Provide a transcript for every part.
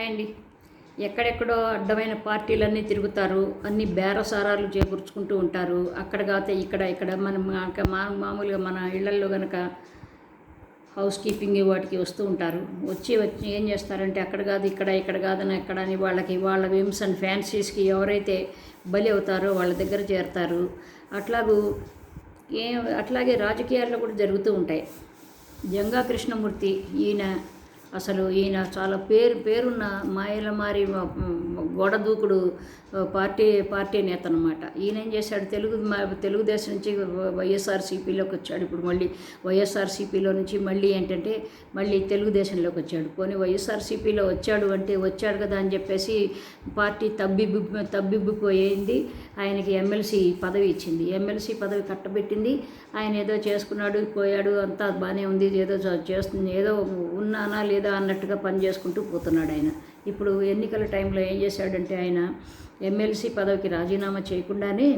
Hi అండి. ఎక్కడెక్కడో అడ్డమైన పార్టీలన్నీ తిరుగుతారు. అన్ని బేరసారాలు చేకూర్చుకుంటూ ఉంటారు. అక్కడ కాతే ఇక్కడ ఇక్కడ. మనం మామూలుగా మన ఇళ్ళల్లో కనుక హౌస్ కీపింగ్ వాటికి వస్తూ ఉంటారు. వచ్చి వచ్చి ఏం చేస్తారంటే అక్కడ కాదు ఇక్కడ ఇక్కడ కాదని ఎక్కడ అని వాళ్ళకి వాళ్ళ విమ్స్ అండ్ ఫ్యాన్సీస్కి ఎవరైతే బలి అవుతారో వాళ్ళ దగ్గర చేరతారు. అట్లాగూ ఏ అట్లాగే రాజకీయాల్లో కూడా జరుగుతూ ఉంటాయి. జంగా కృష్ణమూర్తి ఈయన అసలు ఈయన చాలా పేరు పేరున్న మాయలమారి గోడ దూకుడు పార్టీ పార్టీ నేత అనమాట ఈయన ఏం చేశాడు తెలుగు మా- తెలుగుదేశం నుంచి వైఎస్ఆర్సీపీలోకి వచ్చాడు. ఇప్పుడు మళ్ళీ వైఎస్ఆర్సీపీలో నుంచి మళ్ళీ ఏంటంటే మళ్ళీ తెలుగుదేశంలోకి వచ్చాడు. పోనీ వైఎస్ఆర్సీపీలో వచ్చాడు అంటే వచ్చాడు కదా అని చెప్పేసి పార్టీ తబ్బిబ్బి తబ్బిబ్బిపోయింది ఆయనకి ఎమ్మెల్సీ పదవి ఇచ్చింది. ఎమ్మెల్సీ పదవి కట్టబెట్టింది. ఆయన ఏదో చేసుకున్నాడు పోయాడు అంతా బాగానే ఉంది. ఏదో చేస్తుంది ఏదో ఉన్నానా లేదు అన్నట్టుగా పని చేసుకుంటూ పోతున్నాడు ఆయన. ఇప్పుడు ఎన్నికల టైంలో ఏం చేశాడంటే ఆయన ఎమ్మెల్సీ పదవికి రాజీనామా చేయకుండానే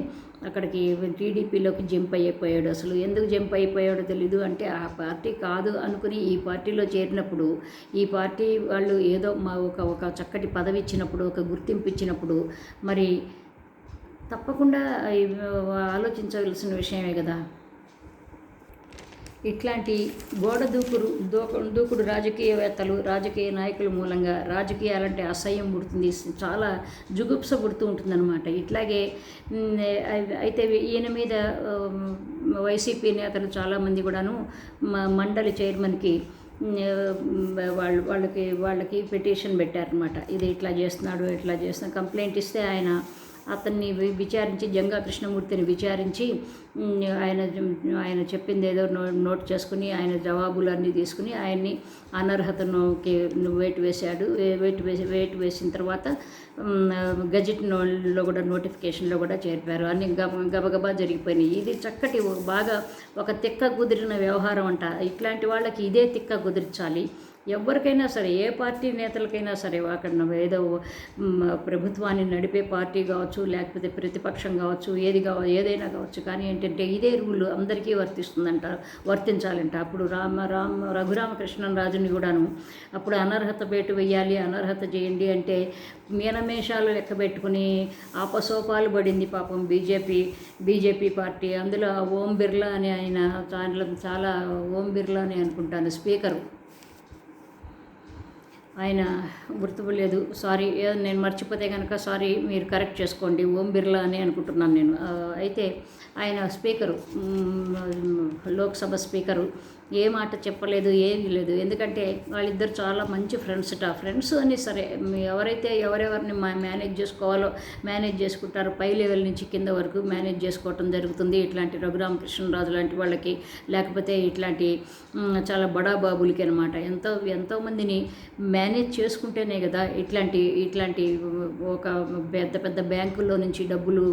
అక్కడికి టీడీపీలోకి జంప్ అయిపోయాడు. అసలు ఎందుకు జంప్ అయిపోయాడో తెలీదు అంటే ఆ పార్టీ కాదు అనుకుని ఈ పార్టీలో చేరినప్పుడు ఈ పార్టీ వాళ్ళు ఏదో మా ఒక ఒక చక్కటి పదవి ఇచ్చినప్పుడు ఒక గుర్తింపు ఇచ్చినప్పుడు మరి తప్పకుండా ఆలోచించవలసిన విషయమే కదా. ఇట్లాంటి గోడ దూకుడు దూకుడు రాజకీయవేత్తలు రాజకీయ నాయకుల మూలంగా రాజకీయాలంటే అసహ్యం పుడుతుంది. చాలా జుగుప్స పుడుతూ ఉంటుందన్నమాట. ఇట్లాగే అయితే ఈయన మీద వైసీపీ నేతలు చాలామంది కూడాను మ- మండలి చైర్మన్కి వాళ్ళు వాళ్ళకి వాళ్ళకి పిటిషన్ పెట్టారనమాట ఇది ఇట్లా చేస్తున్నాడు ఇట్లా చేస్తున్నా కంప్లైంట్ ఇస్తే ఆయన అతన్ని విచారించి జంగా కృష్ణమూర్తిని విచారించి ఆయన ఆయన చెప్పింది ఏదో నోట్ చేసుకుని ఆయన జవాబులన్నీ తీసుకుని ఆయన్ని అనర్హతనుకి వేటు వేశాడు. వేటు వేసి వేటు వేసిన తర్వాత ఉమ్, గజెట్ కూడా నోటిఫికేషన్లో కూడా చేరిపారు అన్ని గబ గబగబా జరిగిపోయినాయి. ఇది చక్కటి బాగా ఒక తిక్క కుదిరిన వ్యవహారం అంట. ఇట్లాంటి వాళ్ళకి ఇదే తిక్క కుదిర్చాలి. ఎవరికైనా సరే ఏ పార్టీ నేతలకైనా సరే అక్కడ ఏదో ప్రభుత్వాన్ని నడిపే పార్టీ కావచ్చు లేకపోతే ప్రతిపక్షం కావచ్చు ఏది కావ ఏదైనా కావచ్చు కానీ ఏంటంటే ఇదే రూల్ అందరికీ వర్తిస్తుందంట వర్తించాలంట. అప్పుడు రామ రామ రఘురామకృష్ణన్ రాజుని కూడాను అప్పుడు అనర్హత పేటు వేయాలి అనర్హత చేయండి అంటే మీనమేషాలు లెక్క పెట్టుకుని ఆపసోపాలు పడింది పాపం బీజేపీ బీజేపీ పార్టీ. అందులో ఓం బిర్లా అని ఆయన చాలా ఓం బిర్లా అని అనుకుంటాను స్పీకరు. ఆయన గుర్తుపలేదు సారీ నేను మర్చిపోతే కనుక సారీ మీరు కరెక్ట్ చేసుకోండి ఓం బిర్లా అని అనుకుంటున్నాను నేను. అయితే ఆయన స్పీకరు లోక్సభ స్పీకరు ఏ మాట చెప్పలేదు ఏమీ లేదు. ఎందుకంటే వాళ్ళిద్దరు చాలా మంచి ఫ్రెండ్స్ ఫ్రెండ్స్ అని సరే ఎవరైతే ఎవరెవరిని మా మేనేజ్ చేసుకోవాలో మేనేజ్ చేసుకుంటారో పై లెవెల్ నుంచి కింద వరకు మేనేజ్ చేసుకోవటం జరుగుతుంది. ఇట్లాంటి రఘురామకృష్ణరాజు లాంటి వాళ్ళకి లేకపోతే ఇట్లాంటి చాలా బడా బాబులకి అనమాట ఎంతో ఎంతోమందిని మేనేజ్ చేసుకుంటేనే కదా ఇట్లాంటి ఇట్లాంటి ఒక పెద్ద పెద్ద బ్యాంకుల్లో నుంచి డబ్బులు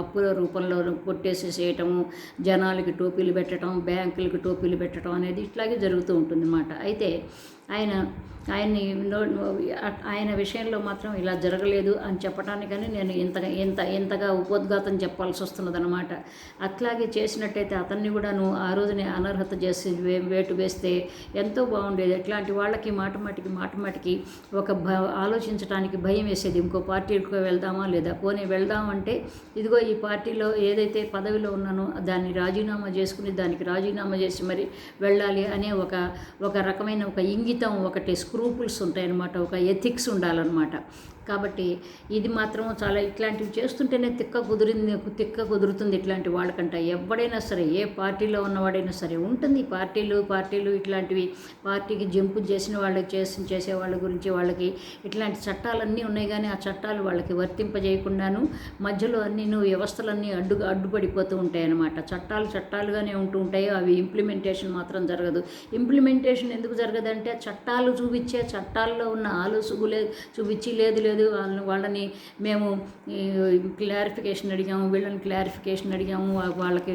అప్పుల రూపంలో కొట్టేసేసేయటము జనాలకి టోపీలు పెట్టడం బ్యాంకులకి టోపీలు పెట్టడం అనేది ఇట్లాగే జరుగుతూ ఉంటుంది అన్నమాట అయితే ఆయన ఆయన్ని నో- ఆయన విషయంలో మాత్రం ఇలా జరగలేదు అని చెప్పడానికని నేను ఇంతగా ఇంత ఇంతగా ఉపోద్ఘాతం చెప్పాల్సి వస్తున్నదన్నమాట. అట్లాగే చేసినట్టయితే అతన్ని కూడాను ఆ రోజునే అనర్హత చేసి వే- వేటు వేస్తే ఎంతో బాగుండేది. ఎట్లాంటి వాళ్ళకి మాట మాటికి మాట మాటికి ఒక భ ఆలోచించడానికి భయం వేసేది. ఇంకో పార్టీకి వెళ్దామా లేదా? పోనీ వెళ్దామంటే ఇదిగో ఈ పార్టీలో ఏదైతే పదవిలో ఉన్నానో దాన్ని రాజీనామా చేసుకుని దానికి రాజీనామా చేసి మరి వెళ్ళాలి అనే ఒక ఒక రకమైన ఒక ఇంగిత ఒకటి స్క్రూపుల్స్ ఉంటాయన్నమాట ఒక ఎథిక్స్ ఉండాలన్నమాట. కాబట్టి ఇది మాత్రం చాలా ఇట్లాంటివి చేస్తుంటేనే తిక్క కుదిరింది తిక్క కుదురుతుంది ఇట్లాంటి వాళ్ళకంట. ఎవడైనా సరే ఏ పార్టీలో ఉన్నవాడైనా సరే ఉంటుంది. పార్టీలు పార్టీలు ఇట్లాంటివి. పార్టీకి జంపు చేసిన వాళ్ళకి చేసి చేసే వాళ్ళ గురించి వాళ్ళకి ఇట్లాంటి చట్టాలన్నీ ఉన్నాయి కానీ ఆ చట్టాలు వాళ్ళకి వర్తింపజేయకుండాను మధ్యలో అన్ని వ్యవస్థలన్నీ అడ్డు అడ్డుపడిపోతూ ఉంటాయి అన్నమాట చట్టాలు చట్టాలుగానే ఉంటూ ఉంటాయి అవి ఇంప్లిమెంటేషన్ మాత్రం జరగదు. ఇంప్లిమెంటేషన్ ఎందుకు జరగదంటే చట్టాలు చూపించే చట్టాల్లో ఉన్న ఆలోసుగులే చూపించి లేదు లేదు లేదు వాళ్ళని వాళ్ళని మేము క్లారిఫికేషన్ అడిగాము వీళ్ళని క్లారిఫికేషన్ అడిగాము వాళ్ళకి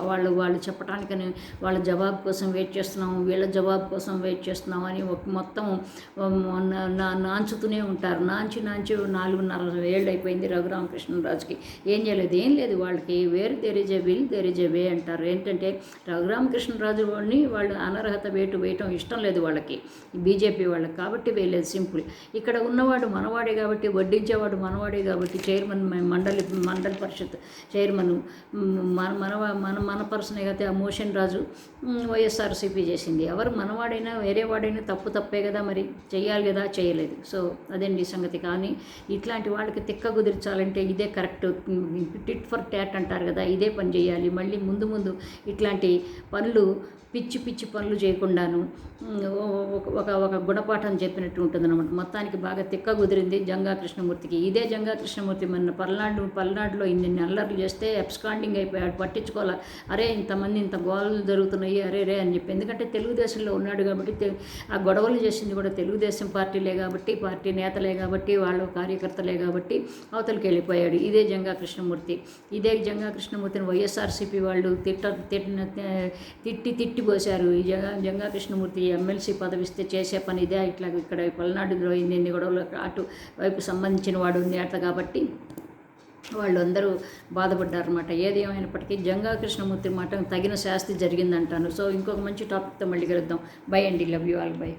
వాళ్ళు వాళ్ళు చెప్పడానికని వాళ్ళ జవాబు కోసం వెయిట్ చేస్తున్నాము వీళ్ళ జవాబు కోసం వెయిట్ చేస్తున్నాము అని ఒక మొత్తం నా- నాంచుతూనే ఉంటారు. నాంచి నాంచి నాలుగున్నర ఏళ్ళు అయిపోయింది రఘురామకృష్ణరాజుకి. ఏం చేయలేదు ఏం లేదు వాళ్ళకి. వేరు తెరిజే విల్ తెరిజే వే అంటారు. ఏంటంటే రఘురామకృష్ణరాజు వాడిని వాళ్ళు అనర్హత వేటు వేయటం ఇష్టం లేదు వాళ్ళకి. బీజేపీ వాళ్ళకి. కాబట్టి వేయలేదు సింపుల్. ఇక్కడ ఉన్నవాడు మనవాడిగా కాబట్టి వడ్డించేవాడు మనవాడే కాబట్టి చైర్మన్ మండలి మండలి పరిషత్ చైర్మన్ మన మన మన మన పర్సన్ అయితే ఆ మోషన్ రాజు వైఎస్ఆర్సీపీ చేసింది. ఎవరు మనవాడైనా వేరే వాడైనా తప్పు తప్పే కదా మరి చేయాలి కదా చేయలేదు సో అదండి సంగతి? కానీ ఇట్లాంటి వాళ్ళకి తిక్క కుదిర్చాలంటే ఇదే కరెక్ట్. టిట్ ఫర్ ట్యాట్ అంటారు కదా ఇదే పని చేయాలి. మళ్ళీ ముందు ముందు ఇట్లాంటి పనులు పిచ్చి పిచ్చి పనులు చేయకుండాను ఒక ఒక ఒక గుణపాఠం చెప్పినట్టు ఉంటుంది అనమాట మొత్తానికి బాగా తిక్క కుదిరింది జంగా కృష్ణమూర్తికి. ఇదే జంగా కృష్ణమూర్తి మన పల్నాడు పల్నాడులో ఇన్ని అల్లర్లు చేస్తే ఎబ్స్కాండింగ్ అయిపోయాడు పట్టించుకోవాలి? అరే ఇంతమంది ఇంత గోళలు జరుగుతున్నాయి అరే రే అని చెప్పి. ఎందుకంటే తెలుగుదేశంలో ఉన్నాడు కాబట్టి ఆ గొడవలు చేసింది కూడా తెలుగుదేశం పార్టీలే కాబట్టి పార్టీ నేతలే కాబట్టి వాళ్ళు కార్యకర్తలే కాబట్టి అవతలికి వెళ్ళిపోయాడు. ఇదే జంగా కృష్ణమూర్తి. ఇదే జంగా కృష్ణమూర్తిని వైఎస్ఆర్సీపీ వాళ్ళు తిట్ట తిట్టిన తిట్టి తిట్టి పోశారు. ఈ జంగా జంగా కృష్ణమూర్తి ఎమ్మెల్సీ పదవి ఇస్తే చేసే పని ఇదే. ఇట్లా ఇక్కడ పల్నాడులో ఇన్ని ఇన్ని గొడవలు అటు వైపు సంబంధించిన వాడు ఉంది అట్లా కాబట్టి వాళ్ళందరూ బాధపడ్డారు అనమాట ఏది ఏమైనప్పటికీ జంగా కృష్ణమూర్తి మాట తగిన శాస్తి జరిగిందంటాను. సో ఇంకొక మంచి టాపిక్తో మళ్ళీ కలుద్దాం. బై అండి. Love you all by